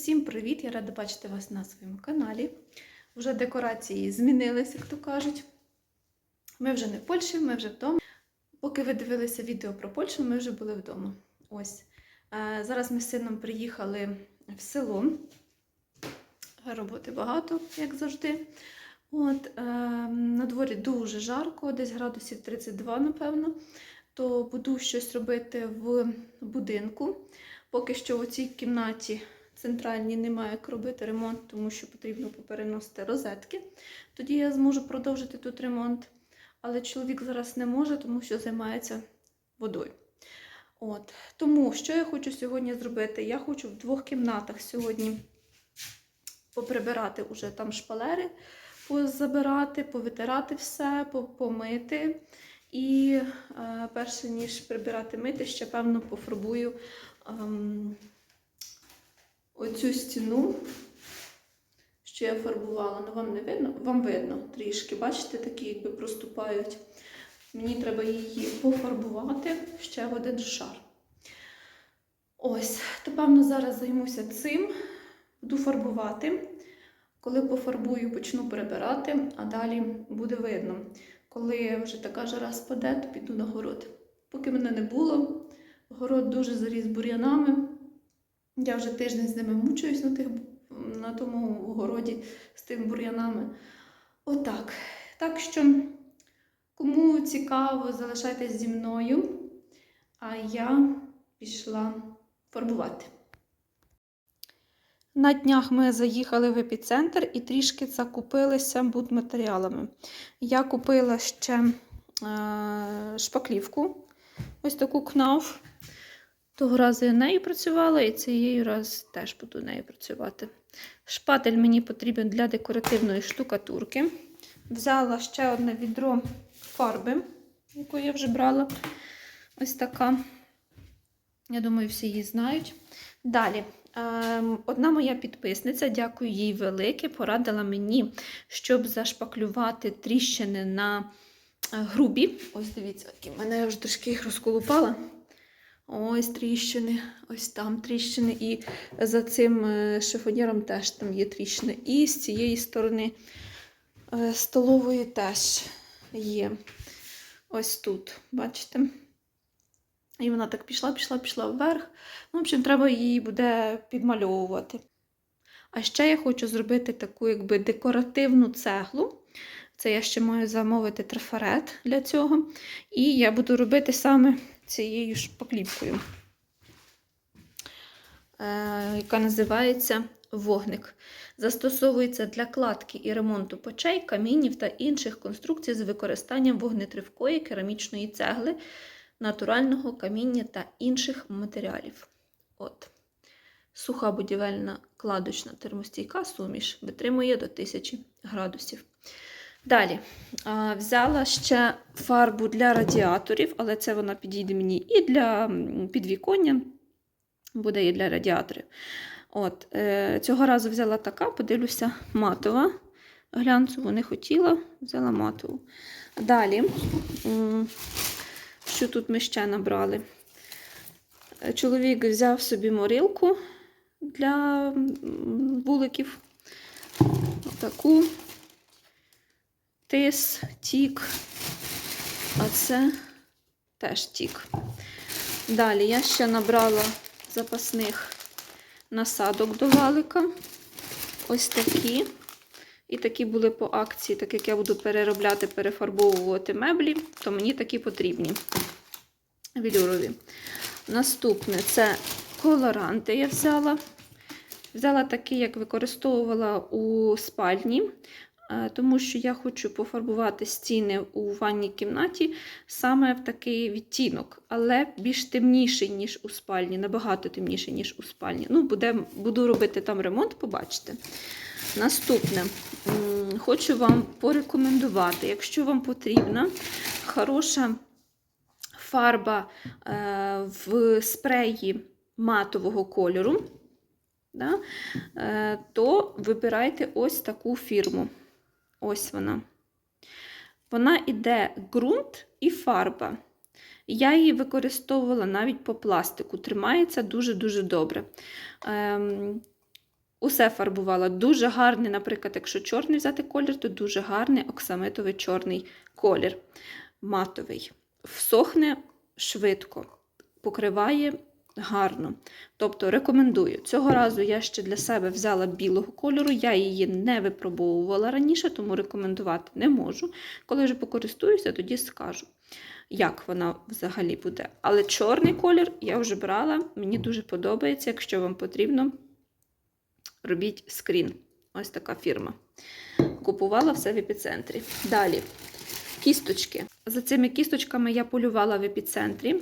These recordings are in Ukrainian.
Всім привіт! Я рада бачити вас на своєму каналі. Вже декорації змінились, як то кажуть. Ми вже не в Польщі, ми вже вдома. Поки ви дивилися відео про Польщу, ми вже були вдома. Ось. Е, Зараз ми з сином приїхали в село. Роботи багато, як завжди. От, е, на дворі дуже жарко, десь градусів 32, напевно. То буду щось робити в будинку. Поки що у цій кімнаті центральній немає як робити ремонт, тому що потрібно попереносити розетки. Тоді я зможу продовжити тут ремонт. Але чоловік зараз не може, тому що займається водою. От. Тому що я хочу сьогодні зробити? Я хочу в двох кімнатах сьогодні поприбирати уже там шпалери, позабирати, повитирати все, помити. І е, перше ніж прибирати мити, ще певно пофарбую ем, оцю стіну, що я фарбувала. Ну вам не видно? Вам видно трішки. Бачите, такі якби проступають. Мені треба її пофарбувати ще в один шар. Ось, то певно зараз займуся цим, буду фарбувати. Коли пофарбую, почну прибирати, а далі буде видно. Коли вже така жара спаде, то піду на город. Поки мене не було, город дуже заріс бур'янами. Я вже тиждень з ними мучуюсь на, тих, на тому городі з тими бур'янами. Отак. Так що, кому цікаво, залишайтесь зі мною, а я пішла фарбувати. На днях ми заїхали в епіцентр і трішки закупилися будматеріалами. Я купила ще е, шпаклівку, ось таку кнауф. Того разу я нею працювала, і цією раз теж буду нею працювати. Шпатель мені потрібен для декоративної штукатурки. Взяла ще одне відро фарби, яку я вже брала. Ось така. Я думаю, всі її знають. Далі. Ем, Одна моя підписниця, дякую їй велике, порадила мені, щоб зашпаклювати тріщини на е, грубі. Ось дивіться, які мене я вже трошки їх розколупала. Ось тріщини, ось там тріщини. І за цим е, шифоніром теж там є тріщини. І з цієї сторони е, столової теж є. Ось тут, бачите? І вона так пішла, пішла, пішла вверх. Ну, в общем, треба її буде підмальовувати. А ще я хочу зробити таку якби декоративну цеглу. Це я ще маю замовити трафарет для цього. І я буду робити саме цією шпаклівкою, е, яка називається вогник. Застосовується для кладки і ремонту печей, камінів та інших конструкцій з використанням вогнетривкої керамічної цегли, натурального каміння та інших матеріалів. От. Суха будівельна кладочна термостійка суміш витримує до 1000 градусів. Далі взяла ще фарбу для радіаторів, але це вона підійде мені і для підвіконня, буде і для радіаторів. От, е, Цього разу взяла така, подивлюся, матова. Глянцеву не хотіла, взяла матову. Далі, що тут ми ще набрали? Чоловік взяв собі морилку для вуликів. Таку тис, тік, а це теж тік. Далі я ще набрала запасних насадок до валика. Ось такі. І такі були по акції, так як я буду переробляти, перефарбовувати меблі, то мені такі потрібні. Вілюрові. Наступне це колоранти я взяла. Взяла такі, як використовувала у спальні, тому що я хочу пофарбувати стіни у ванній кімнаті саме в такий відтінок, але більш темніший, ніж у спальні, набагато темніший, ніж у спальні. Ну, буде, буду робити там ремонт, побачите. Наступне, хочу вам порекомендувати, якщо вам потрібна хороша фарба е, в спреї матового кольору, е, то вибирайте ось таку фірму. Ось вона. Вона іде ґрунт і фарба. Я її використовувала навіть по пластику. Тримається дуже-дуже добре. Ем, Усе фарбувала. Дуже гарний, наприклад, якщо чорний взяти колір, то дуже гарний оксамитовий чорний колір. Матовий. Всохне швидко, покриває гарно. Тобто рекомендую. Цього разу я ще для себе взяла білого кольору, я її не випробовувала раніше, тому рекомендувати не можу. Коли вже покористуюся, тоді скажу, як вона взагалі буде. Але чорний колір я вже брала, мені дуже подобається, якщо вам потрібно, робіть скрін. Ось така фірма. Купувала все в епіцентрі. Далі. Кісточки. За цими кісточками я полювала в епіцентрі.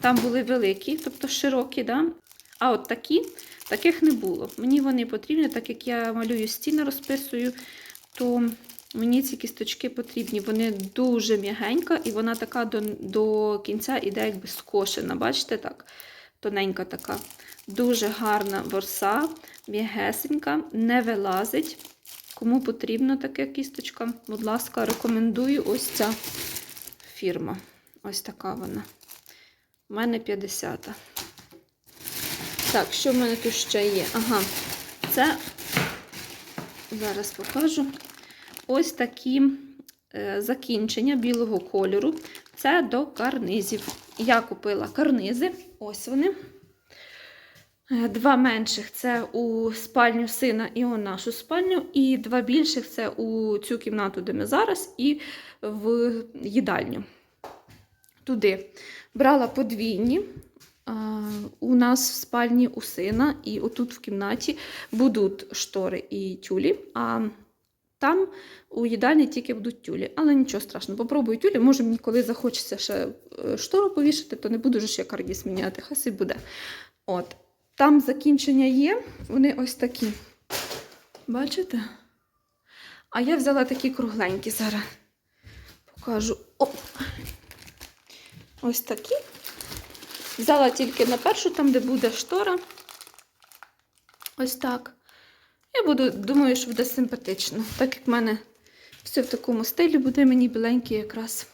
Там були великі, тобто широкі, да? а от такі, таких не було. Мені вони потрібні, так як я малюю стіни, розписую, то мені ці кісточки потрібні. Вони дуже м'ягенька, і вона така до, до кінця іде якби скошена. Бачите так? Тоненька така. Дуже гарна ворса, м'ягесенька, не вилазить. Кому потрібна така кісточка, будь ласка, рекомендую ось ця фірма. Ось така вона. У мене 50. Так, що в мене тут ще є? Ага, це зараз покажу. Ось такі е, закінчення білого кольору. Це до карнизів. Я купила карнизи. Ось вони. Е, Два менших це у спальню сина і у нашу спальню, і два більших це у цю кімнату, де ми зараз, і в їдальню. Туди брала подвійні. У нас в спальні у сина, і отут в кімнаті будуть штори і тюлі. А там у їдальні тільки будуть тюлі. Але нічого страшного, попробую тюлі. Може, мені коли захочеться ще е, штору повішати, то не буду вже ще карніс міняти, хай буде. От. Там закінчення є, вони ось такі. Бачите? А я взяла такі кругленькі зараз. Покажу. О! Ось такі. Взяла тільки на першу, там, де буде штора. Ось так. Я буду, думаю, що буде симпатично. Так як в мене все в такому стилі буде мені біленький якраз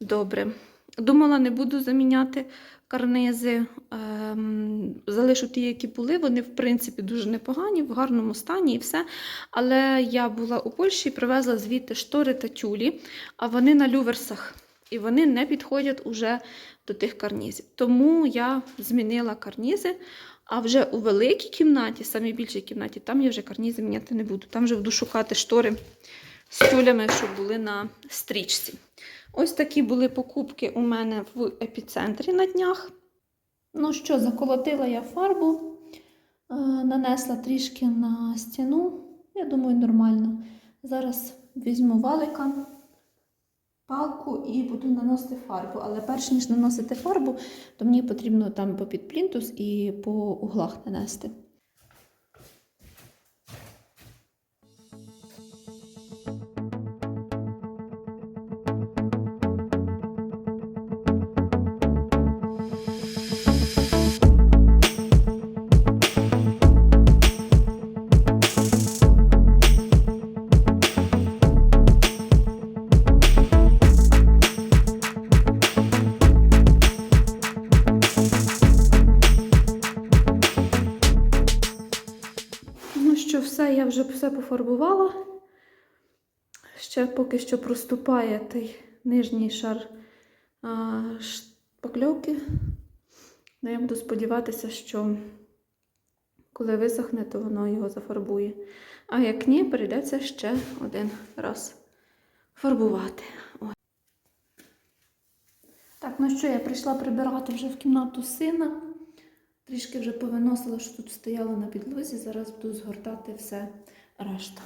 добре. Думала, не буду заміняти карнизи, ем, залишу ті, які були. Вони, в принципі, дуже непогані, в гарному стані і все. Але я була у Польщі і привезла звідти штори та тюлі, а вони на люверсах. І вони не підходять уже до тих карнізів. Тому я змінила карнізи. А вже у великій кімнаті, самій більшій кімнаті, там я вже карнізи міняти не буду. Там вже буду шукати штори з тюлями, щоб були на стрічці. Ось такі були покупки у мене в епіцентрі на днях. Ну що, заколотила я фарбу, е, нанесла трішки на стіну. Я думаю, нормально. Зараз візьму валика, палку і буду наносити фарбу. Але перш ніж наносити фарбу, то мені потрібно там попід плінтус і по углах нанести. Поки що проступає той нижній шар а, шпакльовки. Ну, я буду сподіватися, що коли висохне, то воно його зафарбує. А як ні, прийдеться ще один раз фарбувати. Ой. Так, ну що, я прийшла прибирати вже в кімнату сина. Трішки вже повиносила, що тут стояло на підлозі. Зараз буду згортати все решта.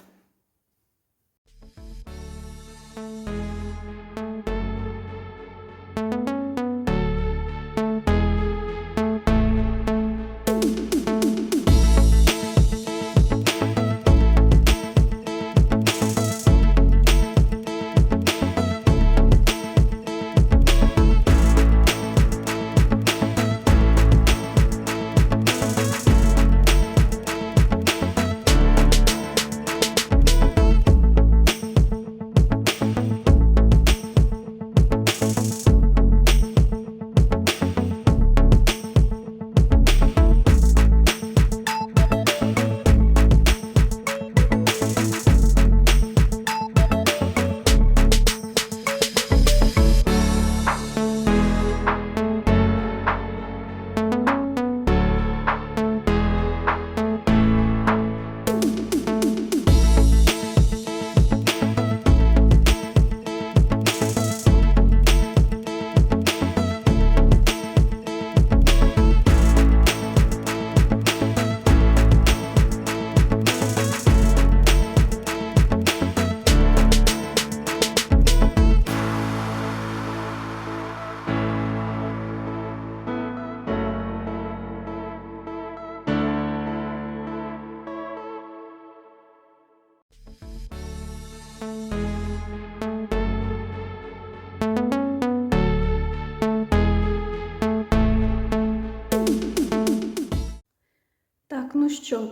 Ну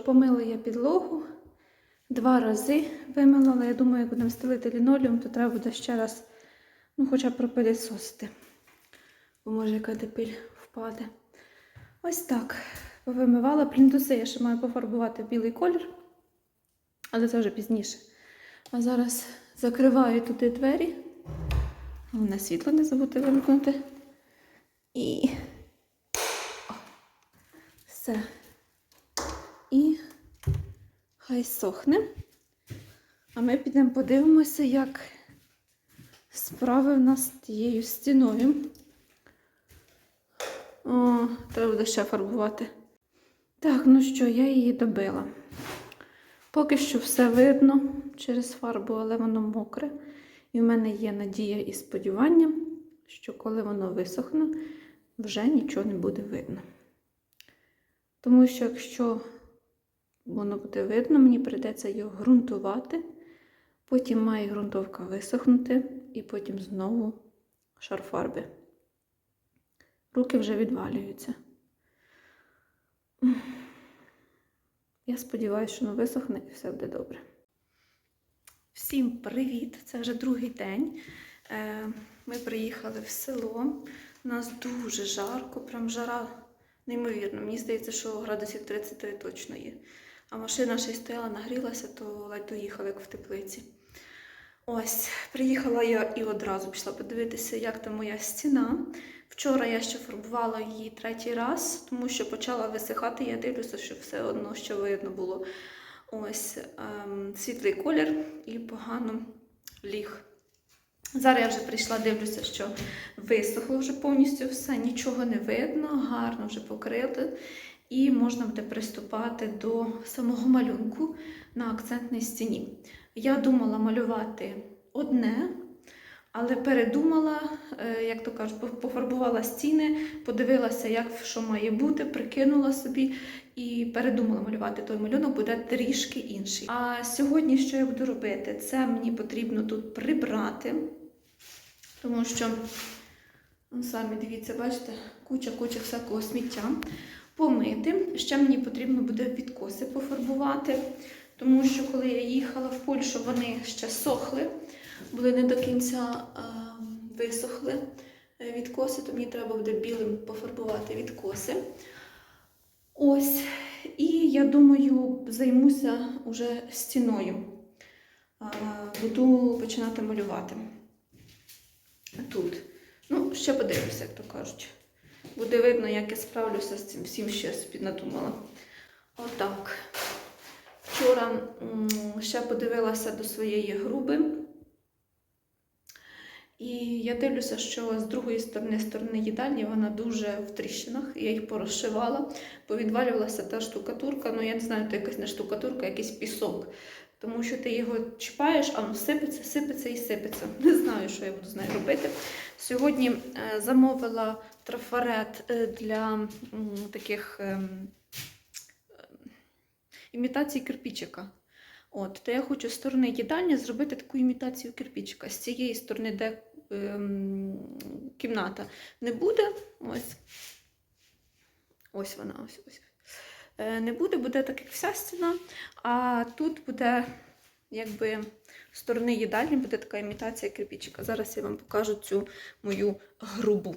помила я підлогу. Два рази вимила, але я думаю, як будемо стелити лінолеум, то треба буде ще раз, ну, хоча б пропилісосити. Бо може яка пиль впаде. Ось так. Повимивала плінтуси, я ще маю пофарбувати білий колір, але це вже пізніше. А зараз закриваю туди двері. Головне світло не забути вимкнути. І О, все. І хай сохне. А ми підемо подивимося, як справи в нас з тією стіною. О, треба буде ще фарбувати. Так, ну що, я її добила. Поки що все видно через фарбу, але воно мокре. І в мене є надія і сподівання, що коли воно висохне, вже нічого не буде видно. Тому що якщо воно буде видно, мені прийдеться його ґрунтувати, потім має ґрунтовка висохнути, і потім знову шар фарби. Руки вже відвалюються. Я сподіваюся, що воно висохне і все буде добре. Всім привіт! Це вже другий день. Е, Ми приїхали в село. У нас дуже жарко, прям жара неймовірно. Мені здається, що градусів 33 точно є. А машина ще й стояла, нагрілася, то ледь доїхала, як в теплиці. Ось, приїхала я і одразу пішла подивитися, як там моя стіна. Вчора я ще фарбувала її третій раз, тому що почала висихати. Я дивлюся, що все одно ще видно було ось ем, світлий колір і погано ліг. Зараз я вже прийшла, дивлюся, що висохло вже повністю все, нічого не видно, гарно вже покрили. І можна буде приступати до самого малюнку на акцентній стіні. Я думала малювати одне, але передумала, е, як то кажуть, пофарбувала стіни, подивилася, як що має бути, прикинула собі і передумала малювати той малюнок, буде трішки інший. А сьогодні що я буду робити? Це мені потрібно тут прибрати, тому що, ну, самі дивіться, бачите, куча-куча всякого сміття. Помити. Ще мені потрібно буде підкоси пофарбувати, тому що коли я їхала в Польщу, вони ще сохли, були не до кінця е, висохли відкоси, то мені треба буде білим пофарбувати відкоси. Ось. І я думаю, займуся уже стіною. Буду починати малювати тут. Ну, ще подивлюся, як то кажуть. Буде видно, як я справлюся з цим всім, що собі надумала. Отак. Вчора ще подивилася до своєї груби. І я дивлюся, що з другої сторони сторони їдальні вона дуже в тріщинах. Я їх порозшивала, повідвалювалася та штукатурка. Ну, я не знаю, то якась не штукатурка, якийсь пісок. Тому що ти його чіпаєш, а воно сипеться, сипеться і сипеться. Не знаю, що я буду з нею робити. Сьогодні е, замовила трафарет е, для таких ем, е, імітацій кирпічика. От, то я хочу з сторони їдальні зробити таку імітацію кирпічика. З цієї сторони, де ем, кімната не буде. Ось. Ось вона, ось ось. Е, Не буде, буде так, як вся стіна. А тут буде, якби, з сторони їдальні буде така імітація кирпічика. Зараз я вам покажу цю мою грубу.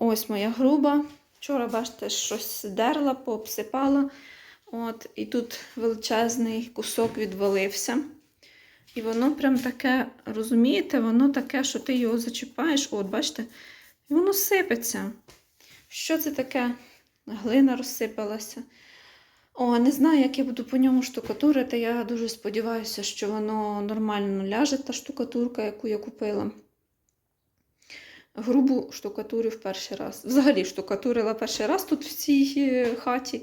Ось моя груба. Вчора, бачите, щось дерла, пообсипала. От, і тут величезний кусок відвалився. І воно прям таке, розумієте, воно таке, що ти його зачіпаєш, от, бачите, і воно сипеться. Що це таке? Глина розсипалася. О, не знаю, як я буду по ньому штукатурити. Я дуже сподіваюся, що воно нормально ляже, та штукатурка, яку я купила. Грубу штукатурю в перший раз. Взагалі штукатурила перший раз тут в цій е, хаті.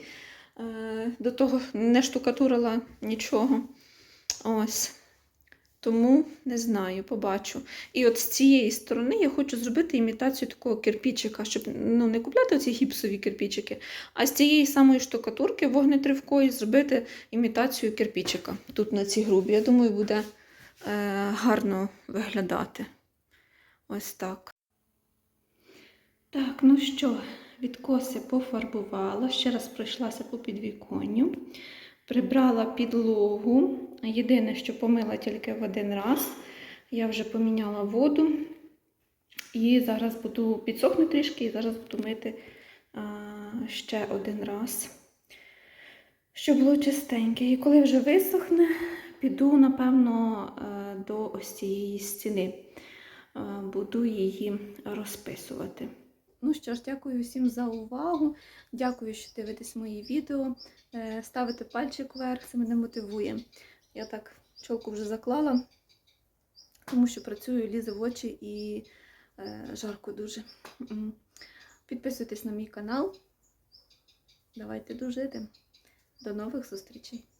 Е, До того не штукатурила нічого. Ось. Тому не знаю, побачу. І от з цієї сторони я хочу зробити імітацію такого кирпічика, щоб ну, не купляти ці гіпсові кирпічики, а з цієї самої штукатурки вогнетривкої зробити імітацію кирпічика тут на цій грубі. Я думаю, буде е, гарно виглядати. Ось так. Так, ну що, відкоси пофарбувала, ще раз пройшлася по підвіконню, прибрала підлогу. Єдине, що помила тільки в один раз. Я вже поміняла воду. І зараз буду підсохну трішки, і зараз буду мити а, ще один раз, щоб було чистеньке. І коли вже висохне, піду, напевно, е, до ось цієї стіни. Е, Буду її розписувати. Ну що ж, дякую всім за увагу. Дякую, що дивитесь мої відео. Е, Ставите пальчик вверх, це мене мотивує. Я так чолку вже заклала, тому що працюю, лізе в очі і е, жарко дуже. Підписуйтесь на мій канал. Давайте дружити. До нових зустрічей!